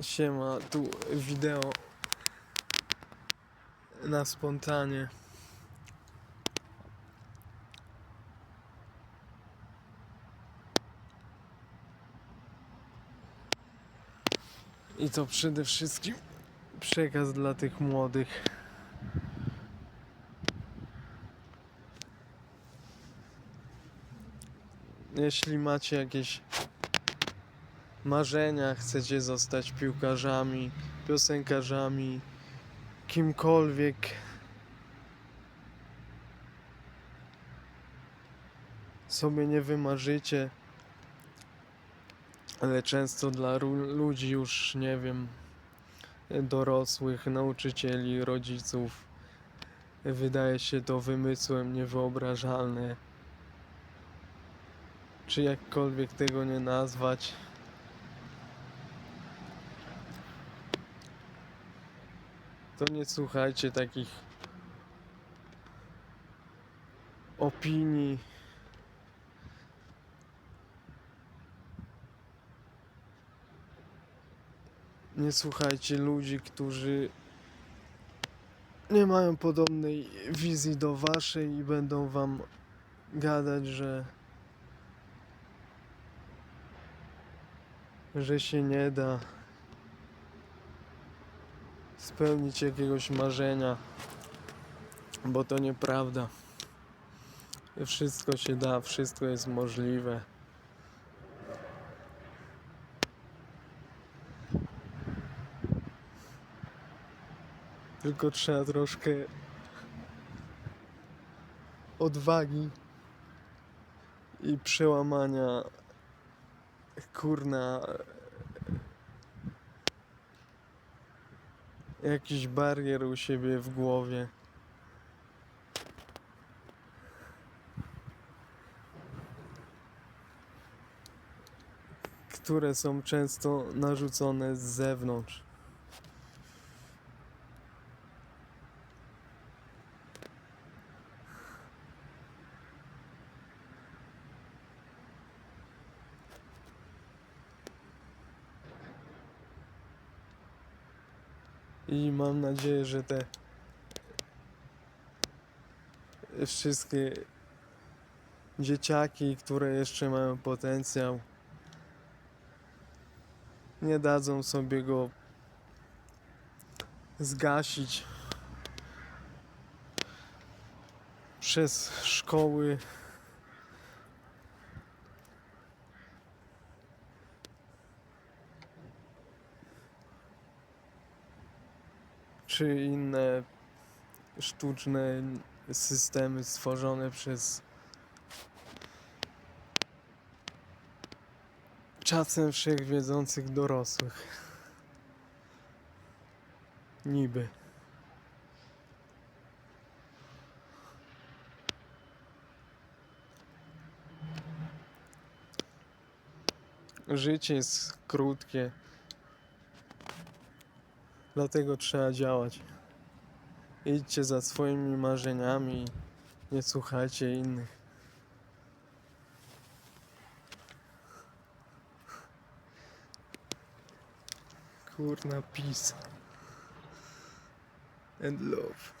Siema, tu wideo na spontanie. I to przede wszystkim przekaz dla tych młodych. Jeśli macie jakieś marzenia, chcecie zostać piłkarzami, piosenkarzami, kimkolwiek. Sobie nie wymarzycie, ale często dla ludzi już nie wiem, dorosłych, nauczycieli, rodziców, wydaje się to wymysłem niewyobrażalne. Czy jakkolwiek tego nie nazwać. To nie słuchajcie takich opinii. Nie słuchajcie ludzi, którzy nie mają podobnej wizji do waszej i będą wam gadać, że że się nie da spełnić jakiegoś marzenia, bo to nieprawda. Wszystko się da, wszystko jest możliwe. Tylko trzeba troszkę odwagi i przełamania kurna jakiś barier u siebie w głowie. Które są często narzucone z zewnątrz. I mam nadzieję, że te wszystkie dzieciaki, które jeszcze mają potencjał, nie dadzą sobie go zgasić przez szkoły. Czy inne sztuczne systemy stworzone przez czasem wszechwiedzących dorosłych. Niby. Życie jest krótkie. Dlatego trzeba działać. Idźcie za swoimi marzeniami. Nie słuchajcie innych. Kurna, peace and love.